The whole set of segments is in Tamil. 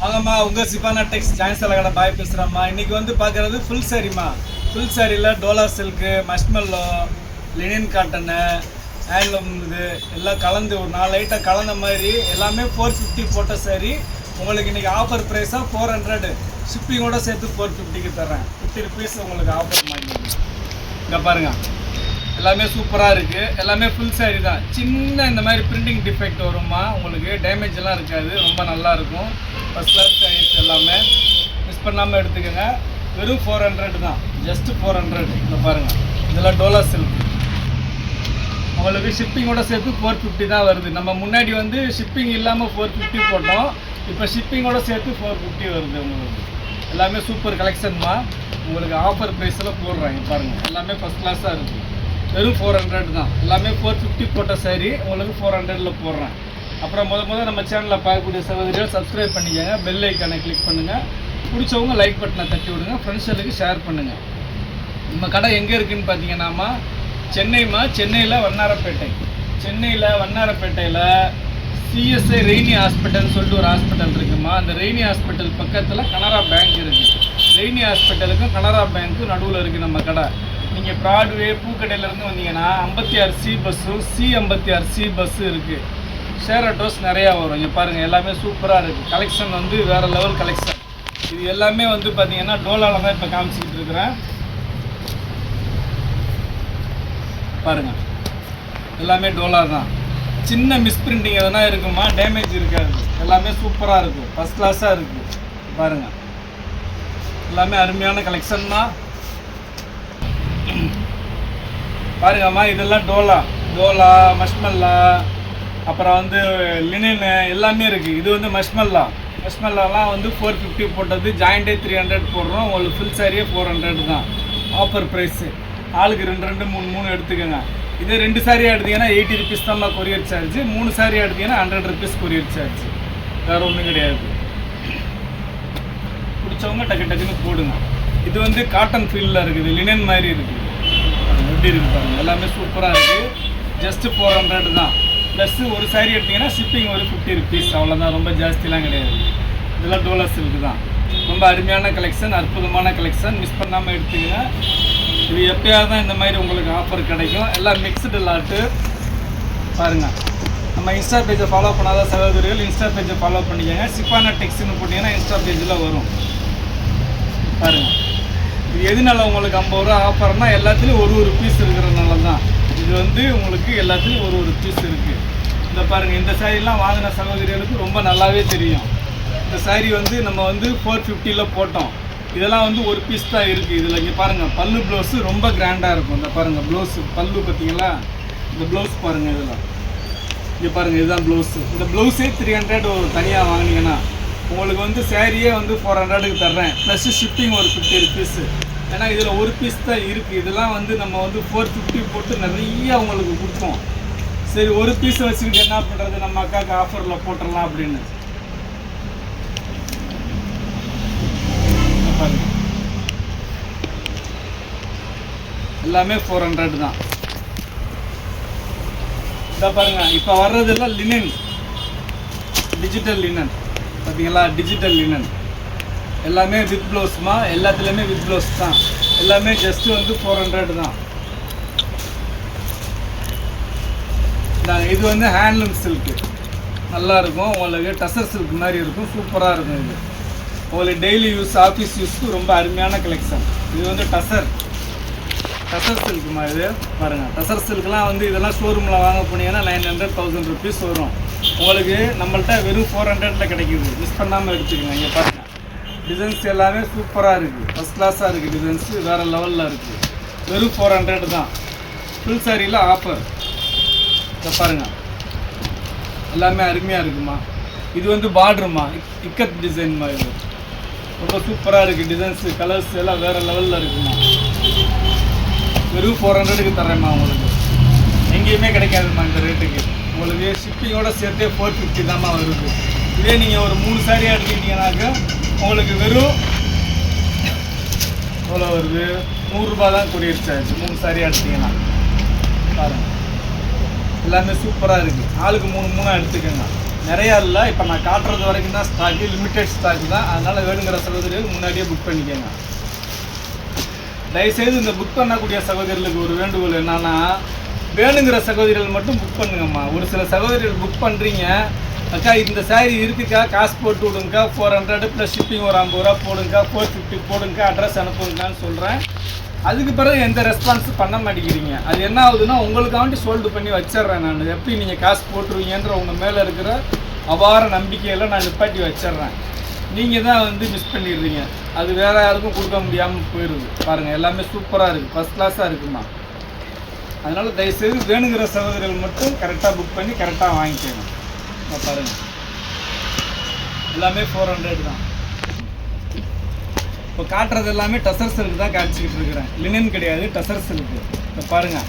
வாங்கம்மா உங்க சிபானா டெக்ஸ் ஜாயின் கடை பாய் பேசுகிறேம்மா இன்னைக்கு வந்து பார்க்குறது ஃபுல் சாரிம்மா ஃபுல் சாரியில் Dola silk marshmallow linen cotton handloom இது எல்லாம் கலந்து ஒரு நாலு ஐட்டம் கலந்த மாதிரி எல்லாமே ஃபோர் ஃபிஃப்டி போட்ட சாரி உங்களுக்கு இன்னைக்கு ஆஃபர் ப்ரைஸாக ஃபோர் ஹண்ட்ரடு ஷிப்பிங்கோட சேர்த்து ஃபோர் ஃபிஃப்டிக்கு தரேன் ஃபிஃப்டி ருபீஸ் உங்களுக்கு ஆஃபர் மாதிரி இங்கே பாருங்கள் எல்லாமே சூப்பராக இருக்குது எல்லாமே ஃபுல் சாரி தான். சின்ன இந்த மாதிரி பிரிண்டிங் டிஃபெக்ட் வருமா உங்களுக்கு டேமேஜ் எல்லாம் இருக்காது. ரொம்ப நல்லா இருக்கும். ஃபஸ்ட் கிளாஸ் சாரீஸ் எல்லாமே. மிஸ் பண்ணாமல் எடுத்துக்கோங்க. வெறும் ஃபோர் ஹண்ட்ரட் தான். ஜஸ்ட் ஃபோர் ஹண்ட்ரட் இந்த பாருங்கள் இதெல்லாம் டோலா சில்க் உங்களுக்கு ஷிப்பிங்கோட சேர்த்து ஃபோர் ஃபிஃப்டி தான் வருது. நம்ம முன்னாடி வந்து ஷிப்பிங் இல்லாமல் ஃபோர் ஃபிஃப்டி போட்டோம். இப்போ ஷிப்பிங்கோட சேர்த்து ஃபோர் ஃபிஃப்டி வருது உங்களுக்கு. எல்லாமே சூப்பர் கலெக்ஷன்மா உங்களுக்கு ஆஃபர் ப்ரைஸில் போடுறாங்க பாருங்கள் எல்லாமே ஃபஸ்ட் கிளாஸாக இருக்குது வெறும் ஃபோர் ஹண்ட்ரட் தான். எல்லாமே ஃபோர் ஃபிஃப்டி போட்ட சரி உங்களுக்கு ஃபோர் ஹண்ட்ரடில் போடுறேன். அப்புறம் முத முதல் நம்ம சேனலில் பார்க்கக்கூடிய சகோதரிகள் சப்ஸ்கிரைப் பண்ணிக்கோங்க. பெல் ஐக்கானை கிளிக் பண்ணுங்கள் பிடிச்சவங்க லைக் பட்டனை தட்டி விடுங்க. ஃப்ரெண்ட்ஸுகளுக்கு ஷேர் பண்ணுங்கள் நம்ம கடை எங்கே இருக்குதுன்னு பார்த்தீங்கன்னாமா சென்னைமா சென்னையில் வண்ணாரப்பேட்டை. சென்னையில் வண்ணாரப்பேட்டையில் சிஎஸ்ஐ ரெய்னி ஹாஸ்பிட்டல்னு சொல்லிட்டு ஒரு ஹாஸ்பிட்டல் இருக்குமா? அந்த ரெய்னி ஹாஸ்பிட்டல் பக்கத்தில் கனரா பேங்க் இருக்குது ரெய்னி ஹாஸ்பிட்டலுக்கும் கனரா பேங்க்கும் நடுவில் இருக்குது நம்ம கடை. நீங்கள் ப்ராட்வே பூக்கடையிலேருந்து வந்தீங்கன்னா ஐம்பத்தி ஆறு சி பஸ்ஸும் சி ஐம்பத்தி ஆறு சி பஸ்ஸு இருக்குது ஷேர் ஆட்டோஸ் நிறையா வரும். இங்கே பாருங்கள் எல்லாமே சூப்பராக இருக்குது கலெக்ஷன் வந்து வேறு லெவல் கலெக்ஷன் இது எல்லாமே வந்து பார்த்தீங்கன்னா டோலாவில் தான் இப்போ காமிச்சிக்கிட்டு இருக்கிறேன். பாருங்க. எல்லாமே டோலா தான். சின்ன மிஸ்பிரிண்டிங் எதனா இருக்குமா? டேமேஜ் இருக்காது. எல்லாமே சூப்பராக இருக்கும் ஃபஸ்ட் கிளாஸாக இருக்குது பாருங்கள் எல்லாமே அருமையான கலெக்ஷன் தான். பாருங்கம்மா இதெல்லாம் டோலா. டோலா மஷ்மல்லா அப்புறம் வந்து லினனு எல்லாமே இருக்குது இது வந்து மஷ்மல்லா மஷ்மல்லாலாம் வந்து ஃபோர் ஃபிஃப்டி போட்டது ஜாயிண்டே த்ரீ ஹண்ட்ரட் போடுறோம். உங்களுக்கு ஃபுல் சாரியே ஃபோர் ஹண்ட்ரட் தான். ஆஃபர் ப்ரைஸு ஆளுக்கு ரெண்டு ரெண்டு மூணு மூணு எடுத்துக்கோங்க. இதே ரெண்டு சாரி எடுத்தீங்கன்னா எயிட்டி ருபீஸ் தான் கொரியர் சார்ஜ் மூணு சாரி எடுத்தீங்கன்னா ஹண்ட்ரட் ருபீஸ் கொரியர் சார்ஜ் வேறு ஒன்றும் கிடையாது. பிடிச்சவங்க டக்கு டக்குன்னு போடுங்க. இது வந்து காட்டன் ஃபீல்டில் இருக்குது. லினன் மாதிரி இருக்குது. எப்படி இருக்குது பாருங்கள் எல்லாமே சூப்பராக இருக்குது ஜஸ்ட்டு ஃபோர் ஹண்ட்ரட் தான். ப்ளஸ்ஸு ஒரு சாரி எடுத்தீங்கன்னா ஷிப்பிங் ஒரு ஃபிஃப்டி ருபீஸ் அவ்வளோதான் ரொம்ப ஜாஸ்திலாம் கிடையாது. இதெல்லாம் டோலர் சில்க்கு தான். ரொம்ப அருமையான கலெக்ஷன் அற்புதமான கலெக்ஷன் மிஸ் பண்ணாமல் எடுத்துக்கங்க இது எப்பயாவது தான் இந்த மாதிரி உங்களுக்கு ஆஃபர் கிடைக்கும். எல்லாம் மிக்சடு லாட்டு பாருங்கள் நம்ம இன்ஸ்டா பேஜை ஃபாலோ பண்ணாத சகோதரிகள் இன்ஸ்டா பேஜை ஃபாலோ பண்ணிக்கோங்க. சிப்பானா டெக்ஸ்ட்னு போட்டிங்கன்னா இன்ஸ்டா பேஜில் வரும். பாருங்கள் இது எதுனால உங்களுக்கு ஐம்பது ரூபா ஆஃபர்னா எல்லாத்துலேயும் ஒரு ஒரு பீஸ் இருக்கிறதுனால தான் இது வந்து உங்களுக்கு எல்லாத்துலேயும் ஒரு ஒரு பீஸ் இருக்குது இந்த பாருங்கள் இந்த சாரீலாம் வாங்கின சகோதரிகளுக்கு ரொம்ப நல்லாவே தெரியும். இந்த சாரீ வந்து நம்ம வந்து ஃபோர் ஃபிஃப்டியில் போட்டோம். இதெல்லாம் வந்து ஒரு பீஸ் தான் இருக்குது இதில் இங்கே பாருங்கள் பல்லு ப்ளவுஸு ரொம்ப கிராண்டாக இருக்கும். இந்த பாருங்கள் ப்ளவுஸு பல்லு பார்த்தீங்களா? இந்த ப்ளவுஸ் பாருங்கள் இதெல்லாம். இங்கே பாருங்கள் இதுதான் ப்ளவுஸு இந்த ப்ளவுஸே த்ரீ ஹண்ட்ரட் தனியாக வாங்கினீங்கன்னா உங்களுக்கு வந்து சேரீயே வந்து ஃபோர் ஹண்ட்ரடுக்கு தர்றேன். ப்ளஸ் ஷிப்பிங் ஒரு ஃபிஃப்டி ருபீஸு ஏன்னா இதில் ஒரு பீஸ் தான் இருக்குது இதெல்லாம் வந்து நம்ம வந்து ஃபோர் ஃபிஃப்டி போட்டு நிறைய உங்களுக்கு கொடுப்போம். சரி ஒரு பீஸ் வச்சுக்கிட்டு என்ன பண்ணுறது நம்ம அக்காவுக்கு ஆஃபரில் போட்டுடலாம் அப்படின்னு. எல்லாமே ஃபோர் ஹண்ட்ரட் தான். இதை பாருங்க. இப்போ வர்றதெல்லாம் லினன் டிஜிட்டல் லினன் பார்த்தீங்களா டிஜிட்டல் லினன் எல்லாமே வித் ப்ளவுஸ்மா எல்லாத்துலேயுமே வித் ப்ளவுஸ் தான். எல்லாமே ஜஸ்ட்டு வந்து ஃபோர் ஹண்ட்ரட் தான். இது வந்து ஹேண்ட்லூம் சில்க்கு நல்லா இருக்கும். உங்களுக்கு டசர் சில்க் மாதிரி இருக்கும். சூப்பராக இருக்கும் இது. உங்களுக்கு டெய்லி யூஸ் ஆஃபீஸ் யூஸ்க்கு ரொம்ப அருமையான கலெக்ஷன் இது வந்து டசர் டசர் சில்க் மாதிரி பாருங்கள் டசர் சில்க்லாம் வந்து இதெல்லாம் ஷோரூமில் வாங்க போனீங்கன்னா நைன் ஹண்ட்ரட் தௌசண்ட் ருபீஸ் வரும். உங்களுக்கு நம்மள்ட்ட வெறும் ஃபோர் ஹண்ட்ரடில் கிடைக்குது. மிஸ் பண்ணாமல் எடுத்துக்கோங்க இங்கே பாருங்கள் டிசைன்ஸ் எல்லாமே சூப்பராக இருக்குது ஃபஸ்ட் கிளாஸாக இருக்குது டிசைன்ஸு வேறு லெவலில் இருக்குது வெறும் ஃபோர் ஹண்ட்ரட் தான். ஃபுல் சாரியில் ஆஃபர் இதை பாருங்கள் எல்லாமே அருமையாக இருக்குமா? இது வந்து பார்டருமா இக்கத் டிசைன் இது? ரொம்ப சூப்பராக இருக்குது டிசைன்ஸு கலர்ஸ் எல்லாம் வேறு லெவலில் இருக்குமா? வெறும் ஃபோர் ஹண்ட்ரடுக்கு தரேம்மா உங்களுக்கு. எங்கேயுமே கிடைக்காதும்மா இந்த ரேட்டுக்கு உங்களுக்கு ஷிப்பிங்கோட சேர்த்தே ஃபோர் ஃபிஃப்டி தாம்மா வருது. இதே நீங்கள் ஒரு மூணு சாரியாக எடுத்துக்கிட்டீங்கன்னாக்க உங்களுக்கு வெறும் எவ்வளோ வருது? நூறுரூபா தான் கொரியர் சார்ஜ் மூணு சாரியாக எடுத்தீங்கன்னா. பாருங்கள் எல்லாமே சூப்பராக இருக்குது ஆளுக்கு மூணு மூணாக எடுத்துக்கோங்க. நிறையா இல்லை. இப்போ நான் காட்டுறது வரைக்கும் தான் ஸ்டாக்கு லிமிட்டெட் ஸ்டாக் தான். அதனால் வேணுங்கிற சகோதரிகள் முன்னாடியே புக் பண்ணிக்கோங்க. தயவுசெய்து இந்த புக் பண்ணக்கூடிய சகோதரிகளுக்கு ஒரு வேண்டுகோள் என்னென்னா வேணுங்கிற சகோதரிகள் மட்டும் புக் பண்ணுங்கம்மா. ஒரு சில சகோதரிகள் புக் பண்ணுறீங்க அக்கா இந்த saree இருக்குக்கா காசு போட்டு விடுங்கக்கா ஃபோர் ஹண்ட்ரட் ப்ளஸ் ஷிப்பிங் ஒரு ஐம்பது ரூபா போடுங்கக்கா ஃபோர் ஃபிஃப்டி போடுங்கக்கா அட்ரஸ் அனுப்புங்கக்கான்னு சொல்கிறேன் அதுக்கு பிறகு எந்த ரெஸ்பான்ஸும் பண்ண மாட்டேங்கிறீங்க. அது என்ன ஆகுதுன்னா உங்களுக்காண்டி சோல்டு பண்ணி வச்சிடுறேன் நான். எப்படி நீங்கள் காசு போட்டுருவீங்கன்ற உங்கள் மேலே இருக்கிற அபார நம்பிக்கையில் நான் நிப்பாட்டி வச்சிடுறேன். நீங்கள் தான் வந்து மிஸ் பண்ணிடுறீங்க. அது வேறு யாருக்கும் கொடுக்க முடியாமல் போயிடுது பாருங்கள் எல்லாமே சூப்பராக இருக்குது ஃபஸ்ட் கிளாஸாக இருக்குமா? அதனால் தயவுசெய்து வேணுங்கிற சகோதரிகள் மட்டும் கரெக்டாக புக் பண்ணி கரெக்டாக வாங்கிக்கணும் பாருங்கள் எல்லாமே ஃபோர் ஹண்ட்ரட் தான். இப்போ காட்டுறது எல்லாமே டசர் சில்க் தான் காமிச்சிக்கிட்டு இருக்கிறேன். லினன் கிடையாது டசர் சில்க் இப்போ பாருங்கள்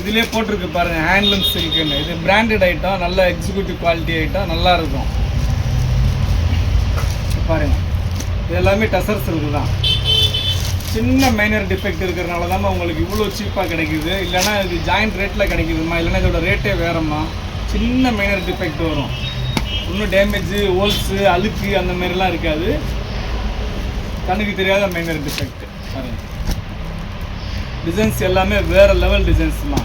இதுலேயே போட்டிருக்கு பாருங்கள் ஹேண்ட்லூம் சில்க்குன்னு இது பிராண்டட் ஐட்டம் நல்ல எக்ஸிக்யூட்டிவ் குவாலிட்டி ஐட்டம் நல்லா இருக்கும். பாருங்கள் இது எல்லாமே டசர் சில்க் தான். சின்ன மைனர் டிஃபெக்ட் இருக்கிறனால தான் உங்களுக்கு இவ்வளோ சீப்பாக கிடைக்குது. இல்லைன்னா இது ஜாயிண்ட் ரேட்டில் கிடைக்குதுமா இல்லைன்னா இதோட ரேட்டே வேறம்மா. சின்ன மைனர் டிஃபெக்ட் வரும். இன்னும் டேமேஜு ஹோல்ஸு அழுக்கு அந்த மாதிரிலாம் இருக்காது. கண்ணுக்கு தெரியாத மைனர் டிஃபெக்ட் பாருங்க டிசைன்ஸ் எல்லாமே வேறு லெவல் டிசைன்ஸ்மா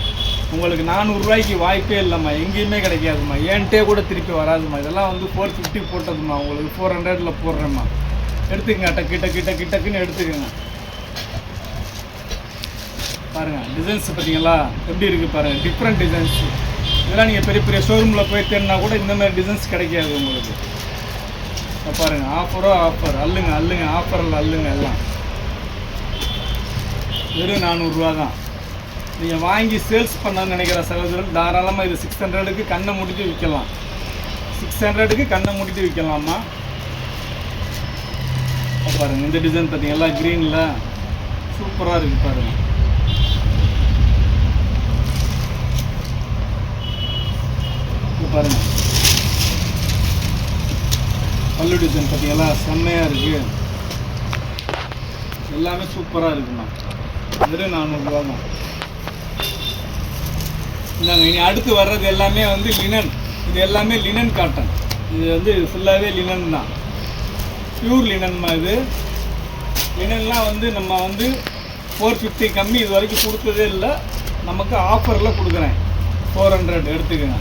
உங்களுக்கு நானூறுரூவாய்க்கு வாய்ப்பே இல்லைம்மா. எங்கேயுமே கிடைக்காதும்மா. ஏன்ட்டே கூட திருப்பி வராதும்மா. இதெல்லாம் வந்து ஃபோர் ஃபிஃப்டி போட்டதும்மா. உங்களுக்கு ஃபோர் ஹண்ட்ரடில் போடுறேம்மா. எடுத்துக்கங்க டக்கு டக்கு டக்கு டக்குன்னு எடுத்துக்கோங்க. பாருங்கள் டிசைன்ஸ் பார்த்தீங்களா? எப்படி இருக்குது பாருங்கள் டிஃப்ரெண்ட் டிசைன்ஸ் இதெல்லாம் நீங்கள் பெரிய பெரிய ஷோரூமில் போய் தேடினா கூட இந்த மாதிரி டிசைன்ஸ் கிடைக்காது உங்களுக்கு. இப்போ பாருங்கள் ஆஃபரோ ஆஃபர் அல்லுங்க அல்லுங்க ஆஃபரில் அல்லுங்க எல்லாம். வெறும் நானூறுரூவா தான். நீங்கள் வாங்கி சேல்ஸ் பண்ணணும்னு நினைக்கிற சகோதரர்கள் தாராளமாக இது சிக்ஸ் ஹண்ட்ரடுக்கு கண்ணை முடித்து விற்கலாம். சிக்ஸ் ஹண்ட்ரடுக்கு கண்ணை முடித்து விற்கலாமா? பாருங்கள் பாருங்க இந்த டிசைன் பார்த்தீங்களா? க்ரீனில் சூப்பராக இருக்குது பாருங்கள் இருக்குது பாருங்க. பல்லு டிசைன் பார்த்தீங்களா செம்மையாக இருக்குது எல்லாமே சூப்பராக இருக்குண்ணா வெறும் நானூறுரூவா தான் இந்தாங்க இனி அடுத்து வர்றது எல்லாமே வந்து லினன் இது எல்லாமே லினன் காட்டன் இது வந்து ஃபுல்லாகவே லினன் தான். பியூர் லினன்மா இது. லினன்லாம் வந்து நம்ம வந்து ஃபோர் ஃபிஃப்டி கம்மி இது வரைக்கும் கொடுத்ததே இல்லை. நமக்கு ஆஃபரில் கொடுக்குறேன். ஃபோர் ஹண்ட்ரட் எடுத்துக்கோங்க.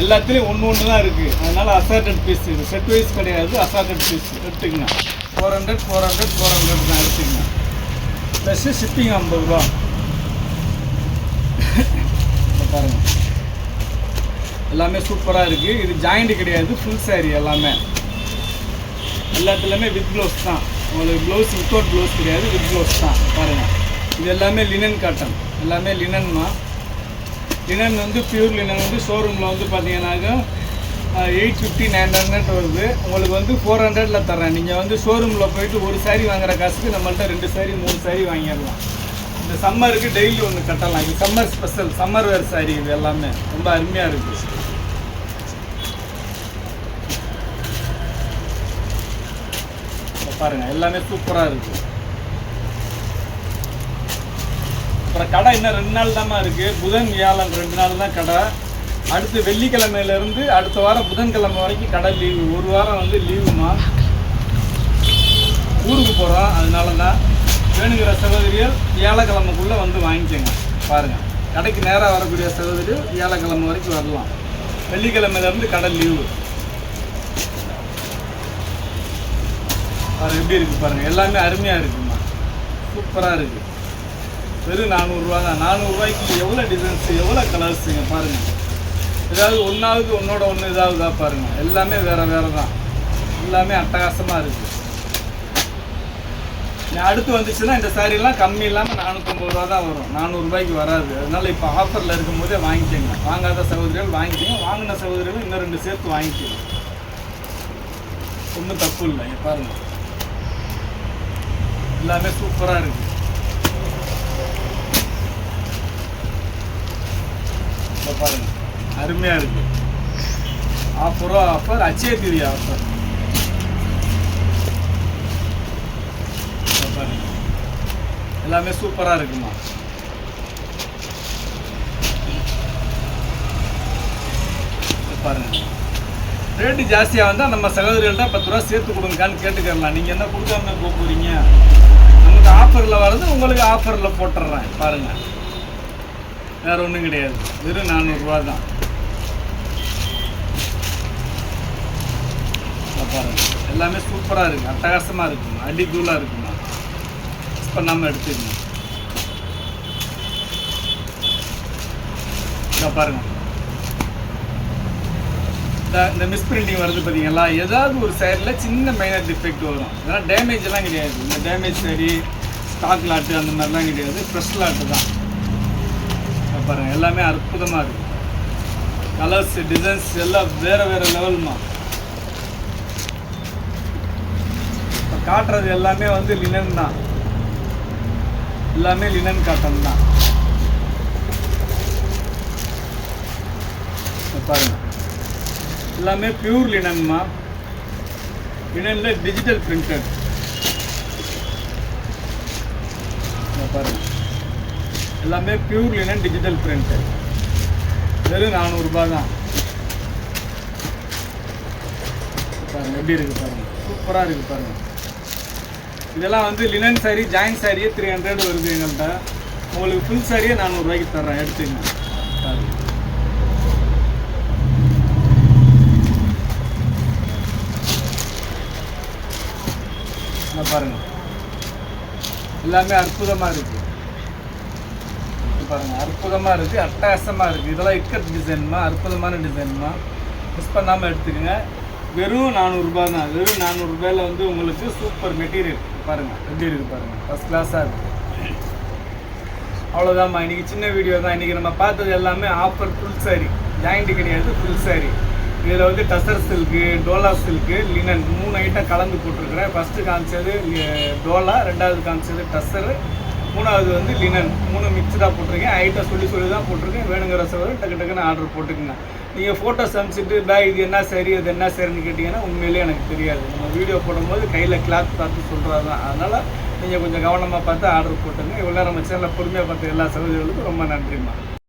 எல்லாத்துலேயும் ஒன்று ஒன்று தான் இருக்குது அதனால் அசார்டட் பீஸ் இது. செட் வைஸ் கிடையாது அசார்டட் பீஸ் எடுத்துக்கங்க. Four hundred four hundred four hundred தான் எடுத்துக்கங்க. ப்ளஸ்ஸு ஷிப்பிங் ஐம்பது ரூபா. பாருங்கள் பாருங்க. எல்லாமே சூப்பராக இருக்குது இது ஜாயிண்ட் கிடையாது ஃபுல் saree எல்லாமே. எல்லாத்துலேயுமே வித் ப்ளவுஸ் தான். உங்களுக்கு ப்ளவுஸ் வித்தவுட் ப்ளவுஸ் கிடையாது வித் ப்ளவுஸ் தான். பாருங்கள் இது எல்லாமே லினன் காட்டன் எல்லாமே லினன் தான். லினன் வந்து பியூர் லினன் வந்து ஷோரூமில் வந்து பார்த்தீங்கன்னாக்கா எயிட் ஃபிஃப்டி நைன் ஹண்ட்ரட் வருது. உங்களுக்கு வந்து ஃபோர் ஹண்ட்ரடில் தரேன் நீங்கள் வந்து ஷோரூமில் போயிட்டு ஒரு saree வாங்குற காசுக்கு நம்மள்ட்ட ரெண்டு saree மூணு saree வாங்கிடலாம். இந்த சம்மருக்கு டெய்லி ஒன்று கட்டலாம். இது summer special summer wear saree இது எல்லாமே. ரொம்ப அருமையாக இருக்குது இப்ப பாருங்க எல்லாமே சூப்பராக இருக்குது அப்புறம் கடை இன்னும் ரெண்டு நாள் தாம்மா இருக்குது புதன் வியாழன் ரெண்டு நாள் தான் கடை. அடுத்து வெள்ளிக்கிழமையிலேருந்து அடுத்த வாரம் புதன்கிழமை வரைக்கும் கடை லீவு ஒரு வாரம் வந்து லீவுமா ஊருக்கு போகிறோம் அதனால தான் வேணுங்கிற சகோதரியர் வியாழக்கிழமைக்குள்ளே வந்து வாங்கிக்கோங்க. பாருங்கள் கடைக்கு நேராக வரக்கூடிய சகோதரியர் வியாழக்கிழமை வரைக்கும் வரலாம். வெள்ளிக்கிழமையிலேருந்து கடை லீவு பாருங்க எப்படி இருக்குது பாருங்கள் எல்லாமே அருமையாக இருக்குமா. சூப்பராக இருக்குது வெறும் நானூறுரூவா தான். நானூறுரூவாய்க்கு எவ்வளோ டிசைன்ஸ் எவ்வளோ கலர்ஸுங்க பாருங்கள் ஏதாவது ஒன்றாவது ஒன்றோட ஒன்று இதாகுதா பாருங்கள் எல்லாமே வேறு வேறு தான். எல்லாமே அட்டகாசமாக இருக்குது அடுத்து வந்துச்சுன்னா இந்த சாரீலாம் கம்மி இல்லாமல் நானூற்றம்பது ரூபா தான் வரும். நானூறுரூபாய்க்கு வராது. அதனால் இப்போ ஆஃபரில் இருக்கும்போதே வாங்கிக்கோங்க. வாங்காத சகோதரிகள் வாங்கிக்கோங்க. வாங்கின சகோதரிகள் இன்னும் ரெண்டு சேர்த்து வாங்கிக்கோங்க. ஒன்றும் தப்பு இல்லை. பாருங்கள் எல்லாமே சூப்பராக இருக்குது பாருங்கள் பாருங்க. அருமையாக இருக்கு. ஆஃபரோ ஆஃபர் அச்சய தீதி ஆஃபர் இங்க பாருங்க. எல்லாமே சூப்பராக இருக்குமா? பாருங்கள் பாருங்க. ரேட்டு ஜாஸ்தியாக வந்தால் நம்ம சகோதரிகள்ட்ட பத்து ரூபா சேர்த்து கொடுங்கக்கான்னு கேட்டுக்கலாம் நீங்கள் என்ன கொடுக்காம போக போகிறீங்க நமக்கு ஆஃபரில் வர்றது உங்களுக்கு ஆஃபரில் போட்டுடுறேன் பாருங்கள் வேறு ஒன்றும் கிடையாது. வெறும் நானூறுரூவா தான். பாருங்கள் எல்லாமே சூப்பராக இருக்குது அட்டகாசமாக இருக்குமா அடி தூளாக இருக்குமா மிஸ் பண்ணாமல் எடுத்துக்கணும் இதை பாருங்க. இந்த மிஸ் பிரிண்டிங் வருது பார்த்தீங்களா ஏதாவது ஒரு சைடில் சின்ன மைனர் டிஃபெக்ட் வரும். இதெல்லாம் டேமேஜ்லாம் கிடையாது. இந்த டேமேஜ் சரி ஸ்டாக் லாட்டு அந்த மாதிரிலாம் கிடையாது. ஃப்ரெஷ் லாட்டு தான். பாருங்கள் பாருங்க எல்லாமே அற்புதமாக இருக்கு. கலர்ஸ் டிசைன்ஸ் எல்லாம் வேறு வேறு லெவல்மா இப்போ காட்டுறது எல்லாமே வந்து லினன் தான். எல்லாமே லினன் காட்டன் தான். பாருங்கள் பாருங்க. எல்லாமே பியூர் லினன்மா லினனில் டிஜிட்டல் பிரிண்டட் பாருங்க. எல்லாமே பியூர் லினன் டிஜிட்டல் பிரிண்ட்டு வெறும் நானூறுரூபா தான். பாருங்கள் எப்படி இருக்குது பாருங்கள் சூப்பராக இருக்குது பாருங்கள் இதெல்லாம் வந்து லினன் சாரி ஜாயின் சாரியே த்ரீ ஹண்ட்ரட் வருது எங்கள்கிட்ட உங்களுக்கு ஃபுல் சாரியே நானூறுரூவாய்க்கு தர்றேன் எடுத்துங்க. சாரி இங்க பாருங்க. எல்லாமே அற்புதமாக இருக்குது பாருங்கள் பாருங்க. அற்புதமா இருக்கு. இருக்குது இருக்கு. இதெல்லாம் இக்கட் டிசைன்மா அற்புதமான டிசைன்மா மிஸ் பண்ணாமல் எடுத்துக்கோங்க. வெறும் நானூறுரூபா தான். வெறும் நானூறுரூபாயில் வந்து உங்களுக்கு சூப்பர் மெட்டீரியல் பாருங்க. எப்படி இருக்கு பாருங்க. ஃபஸ்ட் கிளாஸாக இருக்குது அவ்வளோதாம்மா இன்னைக்கு சின்ன வீடியோ தான். இன்னைக்கு நம்ம பார்த்தது எல்லாமே ஆஃபர் ஃபுல் சாரி ஜாயிண்ட் கிடையாது ஃபுல் சாரி இதில் வந்து டசர் சில்க்கு டோலா சில்க்கு லினன் மூணு ஐட்டம் கலந்து போட்டிருக்கிறேன். ஃபஸ்ட்டு காமிச்சது டோலா ரெண்டாவது காமிச்சது டசரு மூணாவது வந்து லினன் மூணு மிக்சடாக போட்டிருக்கேன். ஹைட்டாக சொல்லி சொல்லி தான் போட்டிருக்கேன். வேணுங்கிற சவரம் டக்கு டக்குன்னு ஆர்டர் போட்டுக்குங்க. நீங்கள் ஃபோட்டோஸ் அனுப்பிச்சிட்டு பே இது என்ன சரி இது என்ன சரின்னு கேட்டிங்கன்னா உண்மையிலேயே எனக்கு தெரியாது. நம்ம வீடியோ போடும்போது கையில் கிளாத் பார்த்து சொல்கிறது தான் அதனால் நீங்கள் கொஞ்சம் கவனமாக பார்த்து ஆர்டர் போட்டுங்க. இவ்வளோ நம்ம சேனலில் பொறுமையாக பார்த்து எல்லா சகோதரிகளுக்கும் ரொம்ப நன்றிம்மா.